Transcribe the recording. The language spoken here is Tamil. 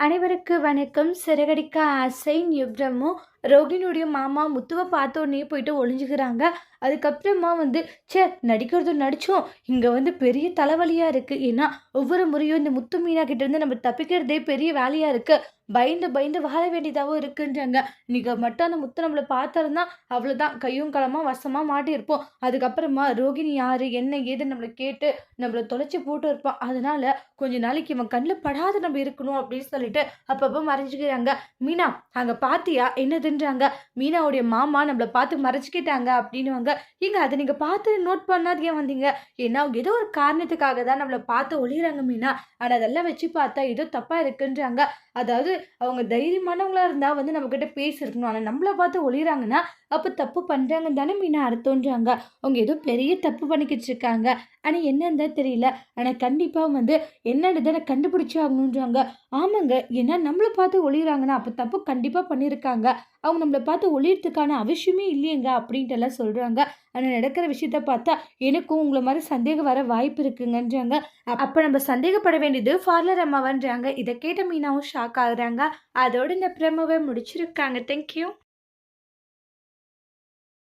அனைவருக்கு வணக்கம். சிறகடிக்க ஆசை நிப்ரமும் ரோகினுடைய மாமா முத்துவை பார்த்தோன்னே போயிட்டு ஒளிஞ்சுக்கிறாங்க அதுக்கப்புறமா வந்து ச்சே நடிக்கிறதும் நடித்தோம் இங்கே வந்து பெரிய தலைவலியாக இருக்குது ஏன்னா ஒவ்வொரு முறையும் இந்த முத்து மீனா கிட்டேருந்து நம்ம தப்பிக்கிறதே பெரிய வேலையாக இருக்குது பயந்து பயந்து வாழ வேண்டியதாகவும் இருக்குன்றாங்க. நீங்கள் மட்டும் அந்த முத்து நம்மளை பார்த்துருந்தா அவ்வளோதான் கையும் களமாக வசமாக மாட்டியிருப்போம். அதுக்கப்புறமா ரோகிணி யார் என்ன ஏது நம்மளை கேட்டு நம்மளை தொலைச்சி போட்டு இருப்பான். அதனால கொஞ்ச நாளைக்கு இவன் கண்ணில் படாத நம்ம இருக்கணும் அப்படின்னு சொல்லிட்டு அப்பப்போ மறைஞ்சிக்கிறாங்க. மீனா அங்கே பாத்தியா? என்னதுன்றாங்க. மீனாவுடைய மாமா நம்மளை பார்த்து மறைச்சிக்கிட்டாங்க அப்படின்னுவாங்க. இங்கே அதை நீங்கள் பார்த்து நோட் பண்ணாது ஏன் வந்தீங்க. ஏன்னா அவங்க ஏதோ ஒரு காரணத்துக்காக தான் நம்மளை பார்த்து ஒளிகிறாங்க மீனா. ஆனால் அதெல்லாம் வச்சு பார்த்தா ஏதோ தப்பாக இருக்குன்றாங்க. அதாவது அவங்க தைரியமானவங்களாக இருந்தால் வந்து நம்மக்கிட்ட பேசியிருக்கணும் ஆனால் நம்மளை பார்த்து ஒளிகிறாங்கன்னா அப்போ தப்பு பண்ணுறாங்க தானே மீனா அர்த்தம்ன்றாங்க அவங்க ஏதோ பெரிய தப்பு பண்ணிக்கிட்டு இருக்காங்க. ஆனால் என்னன்னு தான் தெரியல. ஆனால் கண்டிப்பாக வந்து என்னன்னு தானே கண்டுபிடிச்சி ஆகணுன்றாங்க ஆமாங்க ஏன்னா நம்மளை பார்த்து ஒளிகிறாங்கன்னா அப்போ தப்பு கண்டிப்பாக பண்ணியிருக்காங்க. அவங்க நம்மளை பார்த்து ஒளியறதுக்கான அவசியமே இல்லையங்க அப்படின்ட்டு எல்லாம் சொல்கிறாங்க ஆனால் நடக்கிற விஷயத்த பார்த்தா எனக்கும் உங்களை மாதிரி சந்தேகம் வர வாய்ப்பு இருக்குங்கன்றாங்க. அப்போ நம்ம சந்தேகப்பட வேண்டியது ஃபார்லர் அம்மாவன்றாங்க. இதை கேட்ட மீனாவும் ஷாக் ஆகுறாங்க. அதோட இந்த பிரமவை முடிச்சிருக்காங்க. தேங்க்யூ